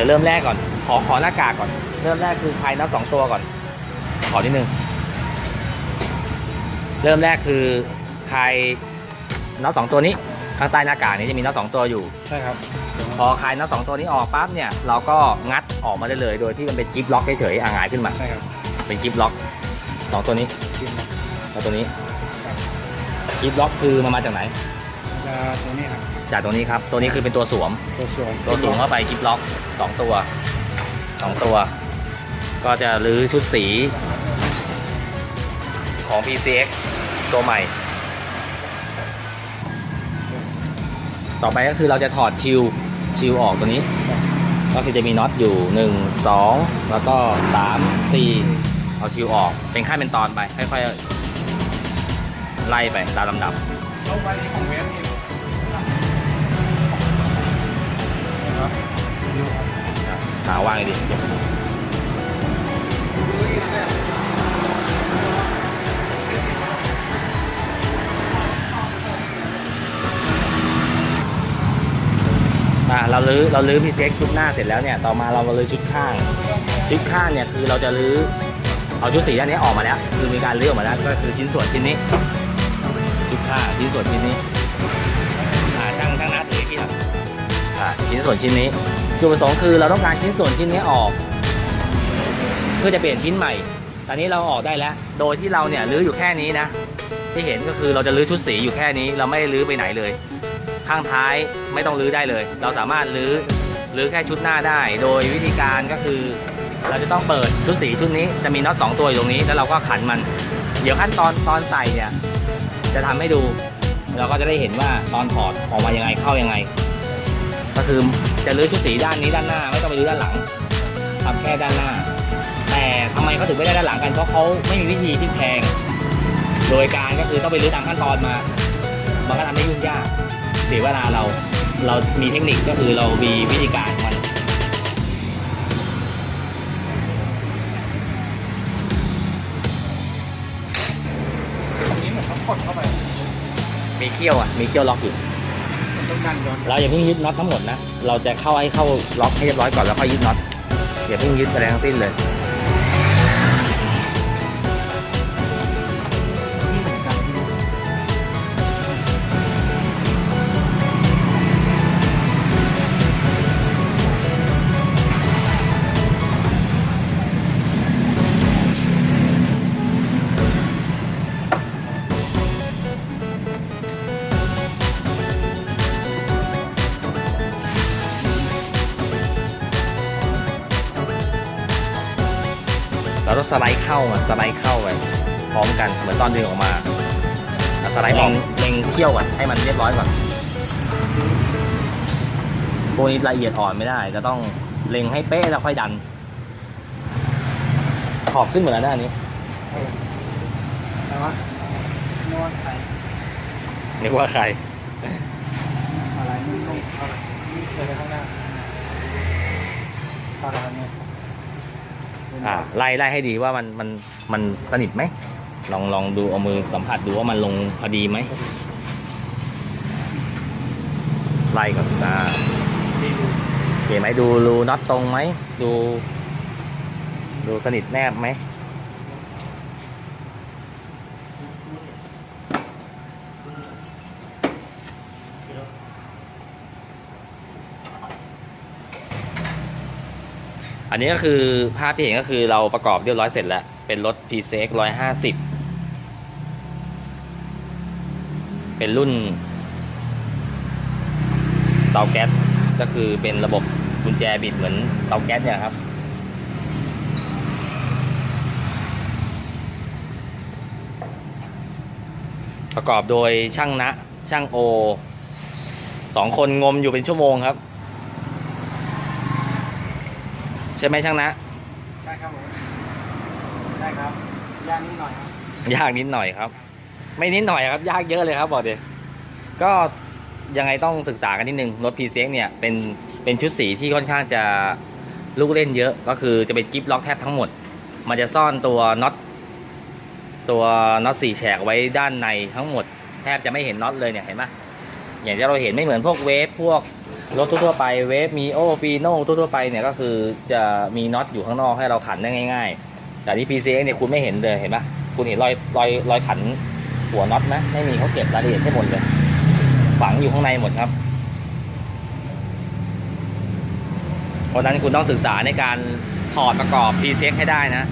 ดี๋ยวเริ่มแรกก่อน ขอขอหน้ากากก่อน เริ่มแรกคือคลายน็อตสองตัวก่อน ขอนิดนึง เริ่มแรกคือคลายน็อตสองตัวนี้ ข้างใต้หน้ากากนี้จะมีน็อตสองตัวอยู่ ใช่ครับ พอคลายน็อตสองตัวนี้ออกปั๊บเนี่ย เราก็งัดออกมาได้เลย โดยที่มันเป็นจิ๊บล็อกเฉยๆอ่างหงายขึ้นมา ใช่ครับ เป็นจิ๊บล็อกสองตัวนี้กินแล้วตัวนี้ จิ๊บล็อกคือมันมาจากไหน จะตัวนี้ครับ จากตัวนี้ครับ ตัวนี้คือเป็นตัวสวม ตัวสวมตัวสูงเข้าไปจิ๊บล็อกสองตัวสองตัว ก็จะรื้อชุดสีของ PCX ตัวใหม่ ต่อไปก็คือเราจะถอดชิลชิลออกตัวนี้ ก็คือจะมีน็อตอยู่ 1 2 แล้วก็ 3 4 เอาชิลออก เป็นขั้นเป็นตอนไป ค่อยๆ ไล่ไปตามลำดับเข้าไปของเวฟนี่ ครับหาวางเลยดิอ่าเราลื้อเราลื้อพี่เซ็กชุดหน้าเสร็จแล้วเนี่ยต่อมาเรามาลื้อชุดข้าง ชุดข้างเนี่ยคือเราจะลื้อเอาชุดสีด้านนี้ออกมาแล้ว คือมีการลื้อออกมาแล้วก็คือชิ้นส่วนชิ้นนี้ชุดข้างชิ้นส่วนชิ้นนี้ ชิ้นส่วนชิ้นนี้จุดประสงค์คือเราต้องการชิ้นส่วนชิ้นนี้ออก เพื่อจะเปลี่ยนชิ้นใหม่ ตอนนี้เราออกได้แล้ว โดยที่เราเนี่ยรื้ออยู่แค่นี้นะ ที่เห็นก็คือเราจะรื้อชุดสีอยู่แค่นี้ เราไม่รื้อไปไหนเลย ข้างท้ายไม่ต้องรื้อได้เลย เราสามารถรื้อรื้อแค่ชุดหน้าได้ โดยวิธีการก็คือ เราจะต้องเปิดชุดสีชุดนี้จะมีน็อตสองตัวอยู่ตรงนี้แล้วเราก็ขันมัน เดี๋ยวขั้นตอนตอนใส่เนี่ยจะทำให้ดู เราก็จะได้เห็นว่าตอนถอดออกมายังไงเข้ายังไง ก็คือจะรื้อชุดสีด้านนี้ด้านหน้า ไม่ต้องไปรื้อด้านหลังทำแค่ด้านหน้า แต่ทำไมเขาถึงไม่ได้ด้านหลังกันเพราะเขาไม่มีวิธีที่แพง โดยการก็คือต้องไปรื้อตามขั้นตอนมามันก็ทำให้ยุ่งยากเสียเวลาเราเรามีเทคนิคก็คือเรามีวิธีการของมันตรงนี้เหมือนเขากดเข้าไปมีเขี้ยวอะมีเขี้ยวล็อกอยู่มัน ต้องดันย้อนเราอย่าเพิ่งยึดน็อตทั้งหมดนะ เราจะเข้าให้เข้าล็อกให้เรียบร้อยก่อนแล้วค่อยยึดน็อตอย่าเพิ่งยึดอะไรทั้งสิ้นเลย ราต้องสไลด์เข้าอะสไลด์เข้าไปพร้อมกันเหมือนตอนดึงออกมาแล้วสไลด์ออกเล็งเขี้ยวก่อนให้มันเรียบร้อยก่อนพวกนี้ละเอียดอ่อนไม่ได้จะต้องเล็งให้เป๊ะแล้วค่อยดัน ขอบขึ้นเหมือนแล้วนะอันนี้แต่ว่านวดไปนึกว่าใครอะไรนี่ต้องเอาเดินไปข้างหน้าเอาอะไรเนี่ย อ่าไล่ไล่ให้ดีว่ามันมันมันสนิทไหมลองลองดูเอามือสัมผัสดูว่ามันลงพอดีไหมไล่ก่อนอ่าดีดูโอเคไหมดูรูน็อตตรงไหมดู ดูสนิทแนบไหม อันนี้ก็คือภาพที่เห็นก็คือเราประกอบเรียบร้อยเสร็จแล้ว เป็นรถ p c x 150 เป็นรุ่นเตาแก๊สก็คือเป็นระบบกุญแจบิดเหมือนเตาแก๊สเนี่ยครับ ประกอบโดยช่างนะ ช่างโอสองคนงมอยู่เป็นชั่วโมงครับ ใช่ไหมช่างนะใช่ครับผมได้ครับย่างนิดหน่อยครับยากนิดหน่อยครับ ไม่นิดหน่อยครับ ยากเยอะเลยครับบอกเดียก็ยังไงต้องศึกษากันนิดนึงรถ p c x เนี่ยเป็นเป็นชุดสีที่ค่อนข้างจะลูกเล่นเยอะก็คือจะเป็นกิฟล็อกแทบทั้งหมด มันจะซ่อนตัวน็อตตัวน็อตสี่แฉกไว้ด้านในทั้งหมด แทบจะไม่เห็นน็อตเลยเนี่ยเห็นไหมอย่างที่เราเห็นไม่เหมือนพวกเวฟพวก รถทั่วๆไปเวฟมีโอปีโน่ทั่วๆไปเนี่ยก็คือจะมีน็อตอยู่ข้างนอกให้เราขันได้ง่าย ๆ แต่ที่ PCX เนี่ยคุณไม่เห็นเลยเห็นปะคุณเห็นรอยรอยรอยขันหัวน็อตไหมไม่มีเขาเก็บรายละเอียดให้หมดเลย ฝังอยู่ข้างในหมดครับเพราะฉะนั้นคุณต้องศึกษาในการถอดประกอบ PCX ให้ได้นะ